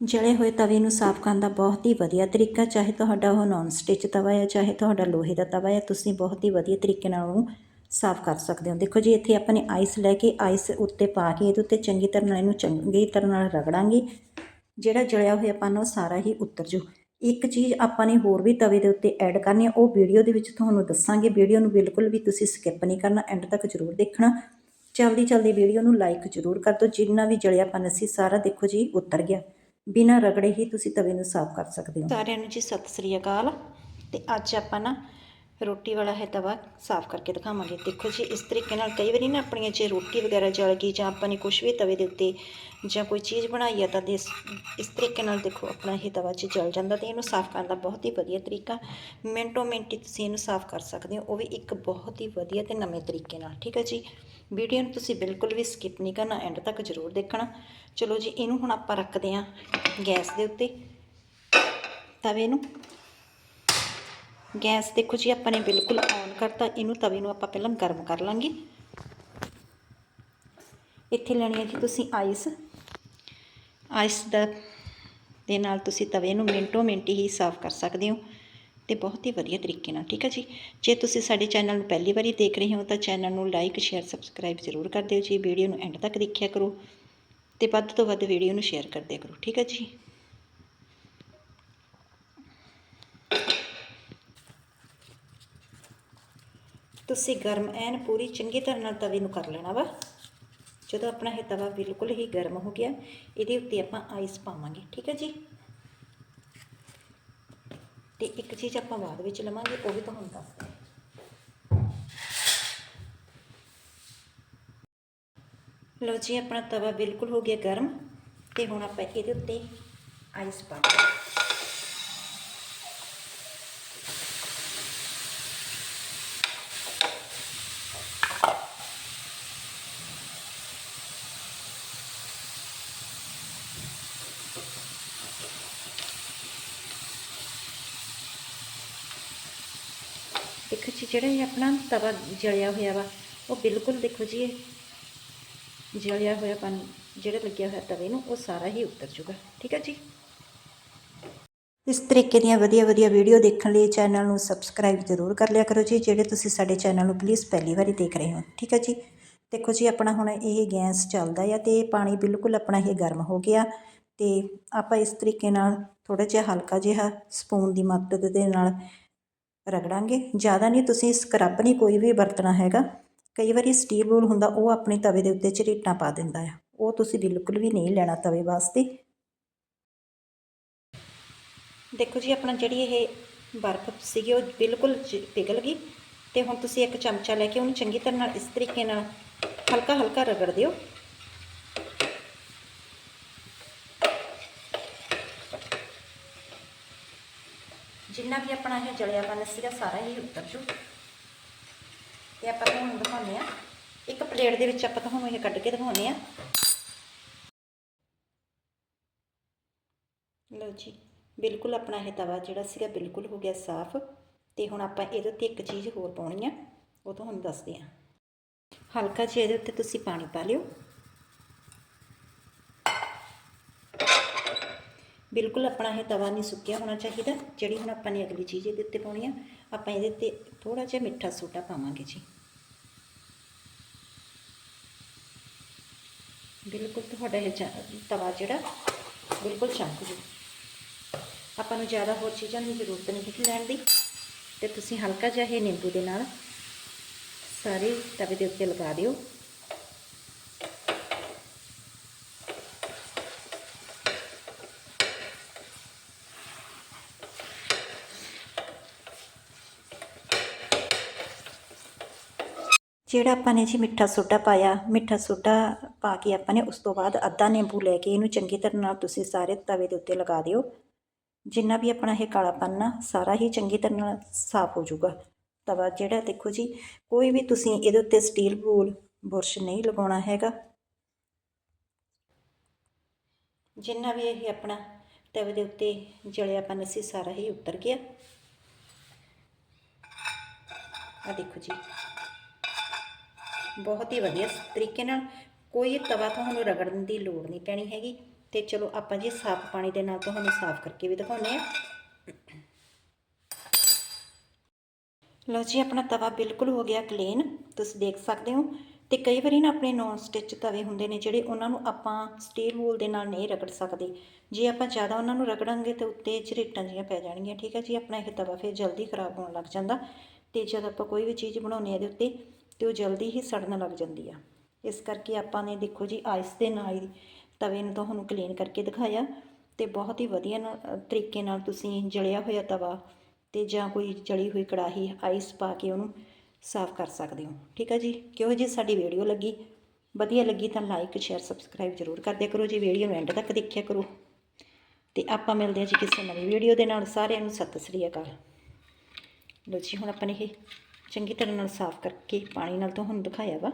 ਜਲੇ ਹੋਏ ਤਵੇ ਨੂੰ ਸਾਫ਼ ਕਰਨ ਦਾ ਬਹੁਤ ਹੀ ਵਧੀਆ ਤਰੀਕਾ, ਚਾਹੇ ਤੁਹਾਡਾ ਉਹ ਨੌਨ ਸਟਿਚ ਤਵਾ ਹੈ ਚਾਹੇ ਤੁਹਾਡਾ ਲੋਹੇ ਦਾ ਤਵਾ ਹੈ ਤੁਸੀਂ ਬਹੁਤ ਹੀ ਵਧੀਆ ਤਰੀਕੇ ਨਾਲ ਉਹਨੂੰ ਸਾਫ਼ ਕਰ ਸਕਦੇ ਹੋ। ਦੇਖੋ ਜੀ, ਇੱਥੇ ਆਪਾਂ ਨੇ ਆਈਸ ਲੈ ਕੇ ਆਈਸ ਉੱਤੇ ਪਾ ਕੇ ਇਹਦੇ ਉੱਤੇ ਚੰਗੀ ਤਰ੍ਹਾਂ ਨਾਲ ਇਹਨੂੰ ਚੰਗੀ ਤਰ੍ਹਾਂ ਨਾਲ ਰਗੜਾਂਗੇ। ਜਿਹੜਾ ਜਲਿਆ ਹੋਇਆ ਪਾਣਾ ਉਹ ਸਾਰਾ ਹੀ ਉਤਰ ਜੂ ਇੱਕ ਚੀਜ਼ ਆਪਾਂ ਨੇ ਹੋਰ ਵੀ ਤਵੇ ਦੇ ਉੱਤੇ ਐਡ ਕਰਨੀ ਹੈ ਉਹ ਵੀਡੀਓ ਦੇ ਵਿੱਚ ਤੁਹਾਨੂੰ ਦੱਸਾਂਗੇ। ਵੀਡੀਓ ਨੂੰ ਬਿਲਕੁਲ ਵੀ ਤੁਸੀਂ ਸਕਿਪ ਨਹੀਂ ਕਰਨਾ ਐਂਡ ਤੱਕ ਜ਼ਰੂਰ ਦੇਖਣਾ। ਜਲਦੀ ਜਲਦੀ ਵੀਡੀਓ ਨੂੰ ਲਾਈਕ ਜ਼ਰੂਰ ਕਰ ਦਿਓ। ਜਿੰਨਾ ਵੀ ਜਲਿਆ ਪਾਣਾ ਸੀ ਸਾਰਾ ਦੇਖੋ ਜੀ, ਉਤਰ ਗਿਆ। ਬਿਨਾਂ ਰਗੜੇ ਹੀ ਤੁਸੀਂ ਤਵੇ ਨੂੰ ਸਾਫ਼ ਕਰ ਸਕਦੇ ਹੋ। ਸਾਰਿਆਂ ਨੂੰ ਜੀ ਸਤਿ ਸ੍ਰੀ ਅਕਾਲ। ਤੇ ਅੱਜ ਆਪਾਂ ਨਾ ਰੋਟੀ ਵਾਲਾ ਹੈ ਤਵਾ ਸਾਫ਼ ਕਰਕੇ ਦਿਖਾਵਾਂਗੇ। ਦੇਖੋ ਜੀ, ਇਸ ਤਰੀਕੇ ਨਾਲ ਕਈ ਵਾਰੀ ਨਾ ਆਪਣੀਆਂ ਜੇ ਰੋਟੀ ਵਗੈਰਾ ਜਲ ਗਈ ਜਾਂ ਆਪਾਂ ਨੇ ਕੁਝ ਵੀ ਤਵੇ ਦੇ ਉੱਤੇ ਜਾਂ ਕੋਈ ਚੀਜ਼ ਬਣਾਈ ਆ ਤਾਂ ਇਸ ਇਸ ਤਰੀਕੇ ਨਾਲ ਦੇਖੋ ਆਪਣਾ ਇਹ ਤਵਾ 'ਚ ਜਲ ਜਾਂਦਾ ਤੇ ਇਹਨੂੰ ਸਾਫ਼ ਕਰਨ ਦਾ ਬਹੁਤ ਹੀ ਵਧੀਆ ਤਰੀਕਾ, ਮਿੰਟੋ ਮਿੰਟ ਹੀ ਤੁਸੀਂ ਇਹਨੂੰ ਸਾਫ਼ ਕਰ ਸਕਦੇ ਹੋ। ਉਹ ਵੀ ਇੱਕ ਬਹੁਤ ਹੀ ਵਧੀਆ ਤੇ ਨਵੇਂ ਤਰੀਕੇ ਨਾਲ, ਠੀਕ ਹੈ ਜੀ? ਵੀਡੀਓ ਨੂੰ ਤੁਸੀਂ ਬਿਲਕੁਲ ਵੀ ਸਕਿਪ ਨਹੀਂ ਕਰਨਾ ਐਂਡ ਤੱਕ ਜ਼ਰੂਰ ਦੇਖਣਾ। ਚਲੋ ਜੀ, ਇਹਨੂੰ ਹੁਣ ਆਪਾਂ ਰੱਖਦੇ ਹਾਂ ਗੈਸ ਦੇ ਉੱਤੇ ਤਵੇ ਨੂੰ। ਗੈਸ ਦੇਖੋ ਜੀ, ਆਪਾਂ ਨੇ ਬਿਲਕੁਲ ਔਨ ਕਰਤਾ। ਇਹਨੂੰ ਤਵੇ ਨੂੰ ਆਪਾਂ ਪਹਿਲਾਂ ਗਰਮ ਕਰ ਲਾਂਗੇ। ਇੱਥੇ ਲੈਣੀ ਹੈ ਜੀ ਤੁਸੀਂ ਆਈਸ ਆਈਸ ਦਾ ਦੇ ਨਾਲ ਤੁਸੀਂ ਤਵੇ ਨੂੰ ਮਿੰਟੋ ਮਿੰਟ ਹੀ ਸਾਫ਼ ਕਰ ਸਕਦੇ ਹੋ ਤੇ ਬਹੁਤ ਹੀ ਵਧੀਆ ਤਰੀਕੇ ਨਾਲ, ਠੀਕ ਹੈ ਜੀ? ਜੇ ਤੁਸੀਂ ਸਾਡੇ ਚੈਨਲ ਨੂੰ ਪਹਿਲੀ ਵਾਰੀ ਦੇਖ ਰਹੇ ਹੋ ਤਾਂ ਚੈਨਲ ਨੂੰ ਲਾਈਕ ਸ਼ੇਅਰ ਸਬਸਕ੍ਰਾਈਬ ਜ਼ਰੂਰ ਕਰ ਦਿਓ ਜੀ। ਵੀਡੀਓ ਨੂੰ ਐਂਡ ਤੱਕ ਦੇਖਿਆ ਕਰੋ ਤੇ ਵੱਧ ਤੋਂ ਵੱਧ ਵੀਡੀਓ ਨੂੰ ਸ਼ੇਅਰ ਕਰ ਕਰੋ, ਠੀਕ ਹੈ ਜੀ? ਤੁਸੀਂ ਗਰਮ ਐਨ ਪੂਰੀ ਚੰਗੀ ਤਰ੍ਹਾਂ ਨਾਲ ਤਵੇ ਨੂੰ ਕਰ ਲੈਣਾ ਵਾ। ਜਦੋਂ ਆਪਣਾ ਇਹ ਤਵਾ ਬਿਲਕੁਲ ਹੀ ਗਰਮ ਹੋ ਗਿਆ, ਇਹਦੇ ਉੱਤੇ ਆਪਾਂ ਆਈਸ ਪਾਵਾਂਗੇ, ਠੀਕ ਹੈ ਜੀ? ਤੇ ਇੱਕ ਚੀਜ਼ ਆਪਾਂ ਬਾਅਦ ਵਿੱਚ ਲਵਾਂਗੇ, ਉਹ ਵੀ ਤੁਹਾਨੂੰ ਦੱਸਦੇ ਲਓ ਜੀ, ਆਪਣਾ ਤਵਾ ਬਿਲਕੁਲ ਹੋ ਗਿਆ ਗਰਮ, ਤੇ ਹੁਣ ਆਪਾਂ ਇਹਦੇ ਉੱਤੇ ਆਈਸ ਪਾਵਾਂਗੇ ਦੇਖੋ ਜੀ, ਜਿਹੜਾ ਇਹ ਆਪਣਾ ਤਵਾ ਜਲਿਆ ਹੋਇਆ ਵਾ, ਉਹ ਬਿਲਕੁਲ ਦੇਖੋ ਜੀ, ਇਹ ਜਲਿਆ ਹੋਇਆ ਪਨ, ਜਿਹੜਾ ਲੱਗਿਆ ਹੋਇਆ ਤਵੇ ਨੂੰ, ਉਹ ਸਾਰਾ ਹੀ ਉਤਰ ਜੂਗਾ। ਠੀਕ ਹੈ ਜੀ? ਇਸ ਤਰੀਕੇ ਦੀਆਂ ਵਧੀਆ ਵਧੀਆ ਵੀਡੀਓ ਦੇਖਣ ਲਈ ਚੈਨਲ ਨੂੰ ਸਬਸਕ੍ਰਾਈਬ ਜ਼ਰੂਰ ਕਰ ਲਿਆ ਕਰੋ ਜੀ, ਜਿਹੜੇ ਤੁਸੀਂ ਸਾਡੇ ਚੈਨਲ ਨੂੰ ਪਲੀਜ਼ ਪਹਿਲੀ ਵਾਰੀ ਦੇਖ ਰਹੇ ਹੋ। ਠੀਕ ਹੈ ਜੀ? ਦੇਖੋ ਜੀ, ਆਪਣਾ ਹੁਣ ਇਹ ਗੈਸ ਚੱਲਦਾ ਆ ਤੇ ਪਾਣੀ ਬਿਲਕੁਲ ਆਪਣਾ ਇਹ ਗਰਮ ਹੋ ਗਿਆ ਤੇ ਆਪਾਂ ਇਸ ਤਰੀਕੇ ਨਾਲ ਥੋੜਾ ਜਿਹਾ ਹਲਕਾ ਜਿਹਾ ਸਪੂਨ ਦੀ ਮਦਦ ਦੇ ਨਾਲ ਰਗੜਾਂਗੇ। ਜ਼ਿਆਦਾ ਨਹੀਂ, ਤੁਸੀਂ ਸਕਰੱਬ ਨਹੀਂ ਕੋਈ ਵੀ ਵਰਤਣਾ ਹੈਗਾ। ਕਈ ਵਾਰੀ ਸਟੀਲ ਬੋਲ ਹੁੰਦਾ, ਉਹ ਆਪਣੇ ਤਵੇ ਦੇ ਉੱਤੇ ਝਰੀਟਾਂ ਪਾ ਦਿੰਦਾ ਆ। ਉਹ ਤੁਸੀਂ ਬਿਲਕੁਲ ਵੀ ਨਹੀਂ ਲੈਣਾ ਤਵੇ ਵਾਸਤੇ। ਦੇਖੋ ਜੀ, ਆਪਣਾ ਜਿਹੜੀ ਇਹ ਬਰਫ਼ ਸੀਗੀ, ਉਹ ਬਿਲਕੁਲ ਜ- ਪਿਘਲ ਗਈ। ਤੇ ਹੁਣ ਤੁਸੀਂ ਇੱਕ ਚਮਚਾ ਲੈ ਕੇ ਉਹਨੂੰ ਚੰਗੀ ਤਰ੍ਹਾਂ ਨਾਲ ਇਸ ਤਰੀਕੇ ਨਾਲ ਹਲਕਾ ਹਲਕਾ ਰਗੜ ਦਿਓ। ਜਿੰਨਾ ਵੀ ਆਪਣਾ ਇਹ ਜਲਿਆ ਸੀਗਾ ਸਾਰਾ ਹੀ ਉਤਰ ਜੂ। ਤੇ ਆਪਾਂ ਤੁਹਾਨੂੰ ਦਿਖਾਉਂਦੇ ਆ ਇੱਕ ਪਲੇਟ ਦੇ ਵਿੱਚ ਆਪਾਂ ਤੁਹਾਨੂੰ ਇਹ ਕੱਢ ਕੇ ਦਿਖਾਉਂਦੇ ਆ ਲਓ ਜੀ, ਬਿਲਕੁਲ ਆਪਣਾ ਇਹ ਤਵਾ ਜਿਹੜਾ ਸੀਗਾ ਬਿਲਕੁਲ ਹੋ ਗਿਆ ਸਾਫ਼। ਤੇ ਹੁਣ ਆਪਾਂ ਇਹਦੇ ਉੱਤੇ ਇੱਕ ਚੀਜ਼ ਹੋਰ ਪਾਉਣੀ ਆ, ਉਹ ਤੁਹਾਨੂੰ ਦੱਸਦੇ ਆ ਹਲਕਾ ਜਿਹਾ ਇਹਦੇ ਉੱਤੇ ਤੁਸੀਂ ਪਾਣੀ ਪਾ ਲਿਓ। ਬਿਲਕੁਲ ਆਪਣਾ ਇਹ ਤਵਾ ਨਹੀਂ ਸੁੱਕਿਆ ਹੋਣਾ ਚਾਹੀਦਾ, ਜਿਹੜੀ ਹੁਣ ਆਪਾਂ ਨੇ ਅਗਲੀ ਚੀਜ਼ ਇਹਦੇ ਉੱਤੇ ਪਾਉਣੀ ਆ, ਆਪਾਂ ਇਹਦੇ 'ਤੇ ਥੋੜਾ ਜਿਹਾ ਮਿੱਠਾ ਸੋਡਾ ਪਾਵਾਂਗੇ ਜੀ। ਬਿਲਕੁਲ ਤੁਹਾਡਾ ਇਹ ਚ- ਤਵਾ ਜਿਹੜਾ ਬਿਲਕੁਲ ਚਮਕ ਜੂ ਆਪਾਂ ਨੂੰ ਜ਼ਿਆਦਾ ਹੋਰ ਚੀਜ਼ਾਂ ਦੀ ਜ਼ਰੂਰਤ ਨਹੀਂ ਹੈ ਲੈਣ ਦੀ। ਤੇ ਤੁਸੀਂ ਹਲਕਾ ਜਿਹਾ ਇਹ ਨਿੰਬੂ ਦੇ ਨਾਲ ਸਾਰੇ ਤਵੇ ਦੇ ਉੱਤੇ ਲਗਾ ਦਿਓ। ਜਿਹੜਾ ਆਪਾਂ ਨੇ ਜੀ ਮਿੱਠਾ ਸੋਡਾ ਪਾਇਆ, ਮਿੱਠਾ ਸੋਡਾ ਪਾ ਕੇ ਆਪਾਂ ਨੇ ਉਸ ਤੋਂ ਬਾਅਦ ਅੱਧਾ ਨਿੰਬੂ ਲੈ ਕੇ ਇਹਨੂੰ ਚੰਗੀ ਤਰ੍ਹਾਂ ਨਾਲ ਤੁਸੀਂ ਸਾਰੇ ਤਵੇ ਦੇ ਉੱਤੇ ਲਗਾ ਦਿਓ। ਜਿੰਨਾ ਵੀ ਆਪਣਾ ਇਹ ਕਾਲਾਪਨ ਨਾ, ਸਾਰਾ ਹੀ ਚੰਗੀ ਤਰ੍ਹਾਂ ਨਾਲ ਸਾਫ਼ ਹੋ ਜਾਊਗਾ। ਤਵਾ ਜਿਹੜਾ ਦੇਖੋ ਜੀ, ਕੋਈ ਵੀ ਤੁਸੀਂ ਇਹਦੇ ਉੱਤੇ ਸਟੀਲ ਬੋਲ ਬੁਰਸ਼ ਨਹੀਂ ਲਗਾਉਣਾ ਹੈਗਾ। ਜਿੰਨਾ ਵੀ ਇਹ ਆਪਣਾ ਤਵੇ ਦੇ ਉੱਤੇ ਜਲਿਆਪਨ ਸੀ, ਸਾਰਾ ਹੀ ਉਤਰ ਗਿਆ। ਆ ਦੇਖੋ ਜੀ। ਬਹੁਤ ਹੀ ਵਧੀਆ ਤਰੀਕੇ ਨਾਲ ਕੋਈ ਤਵਾ ਤੁਹਾਨੂੰ ਰਗੜਨ ਦੀ ਲੋੜ ਨਹੀਂ ਪੈਣੀ ਹੈਗੀ। ਤੇ ਚਲੋ ਆਪਾਂ ਜੀ ਸਾਫ਼ ਪਾਣੀ ਦੇ ਨਾਲ ਤੁਹਾਨੂੰ ਸਾਫ਼ ਕਰਕੇ ਵੀ ਦਿਖਾਉਂਦੇ ਆ ਲਓ ਜੀ, ਆਪਣਾ ਤਵਾ ਬਿਲਕੁਲ ਹੋ ਗਿਆ ਕਲੀਨ ਤੁਸੀਂ ਦੇਖ ਸਕਦੇ ਹੋ। ਤੇ ਕਈ ਵਾਰੀ ਨਾ ਆਪਣੇ ਨੌਨ ਸਟਿਚ ਤਵੇ ਹੁੰਦੇ ਨੇ ਜਿਹੜੇ ਉਹਨਾਂ ਨੂੰ ਆਪਾਂ ਸਟੀਲ ਵੂਲ ਦੇ ਨਾਲ ਨਹੀਂ ਰਗੜ ਸਕਦੇ। ਜੇ ਆਪਾਂ ਜ਼ਿਆਦਾ ਉਹਨਾਂ ਨੂੰ ਰਗੜਾਂਗੇ ਤੇ ਉੱਤੇ ਝਰੀਟਾਂ ਜੀਆਂ ਪੈ ਜਾਣਗੀਆਂ, ਠੀਕ ਹੈ ਜੀ? ਆਪਣਾ ਇਹ ਤਵਾ ਫਿਰ ਜਲਦੀ ਖਰਾਬ ਹੋਣ ਲੱਗ ਜਾਂਦਾ। ਤੇ ਜਦ ਆਪਾਂ ਕੋਈ ਵੀ ਚੀਜ਼ ਬਣਾਉਂਦੇ ਆ ਇਹਦੇ ਉੱਤੇ ਤੇ ਉਹ ਜਲਦੀ ਹੀ ਸੜਨ ਲੱਗ ਜਾਂਦੀ ਆ। ਇਸ ਕਰਕੇ ਆਪਾਂ ਨੇ ਦੇਖੋ ਜੀ ਆਇਸ ਦੇ ਨਾਲ ਹੀ ਤਵੇ ਨੂੰ ਤੁਹਾਨੂੰ ਕਲੀਨ ਕਰਕੇ ਦਿਖਾਇਆ ਤੇ ਬਹੁਤ ਹੀ ਵਧੀਆ ਨਾਲ ਤਰੀਕੇ ਨਾਲ ਤੁਸੀਂ ਜਲਿਆ ਹੋਇਆ ਤਵਾ ਤੇ ਜਾਂ ਕੋਈ ਜਲੀ ਹੋਈ ਕੜਾਹੀ ਆਈਸ ਪਾ ਕੇ ਉਹਨੂੰ ਸਾਫ਼ ਕਰ ਸਕਦੇ ਹੋ। ਠੀਕ ਹੈ ਜੀ? ਕਿਹੋ ਜੀ ਸਾਡੀ ਵੀਡੀਓ ਲੱਗੀ? ਵਧੀਆ ਲੱਗੀ ਤਾਂ ਲਾਈਕ ਸ਼ੇਅਰ ਸਬਸਕ੍ਰਾਈਬ ਜ਼ਰੂਰ ਕਰ ਕਰੋ ਜੀ। ਵੀਡੀਓ ਨੂੰ ਐਂਡ ਤੱਕ ਦੇਖਿਆ ਕਰੋ। ਤੇ ਆਪਾਂ ਮਿਲਦੇ ਹਾਂ ਜੀ ਕਿਸੇ ਨਵੀਂ ਵੀਡੀਓ ਦੇ ਨਾਲ। ਸਾਰਿਆਂ ਨੂੰ ਸਤਿ ਸ੍ਰੀ ਅਕਾਲ। ਲੋ ਜੀ, ਹੁਣ ਆਪਾਂ ਨੇ ਇਹ ਚੰਗੀ ਤਰ੍ਹਾਂ ਨਾਲ ਸਾਫ਼ ਕਰਕੇ ਪਾਣੀ ਨਾਲ ਤੁਹਾਨੂੰ ਦਿਖਾਇਆ ਵਾ।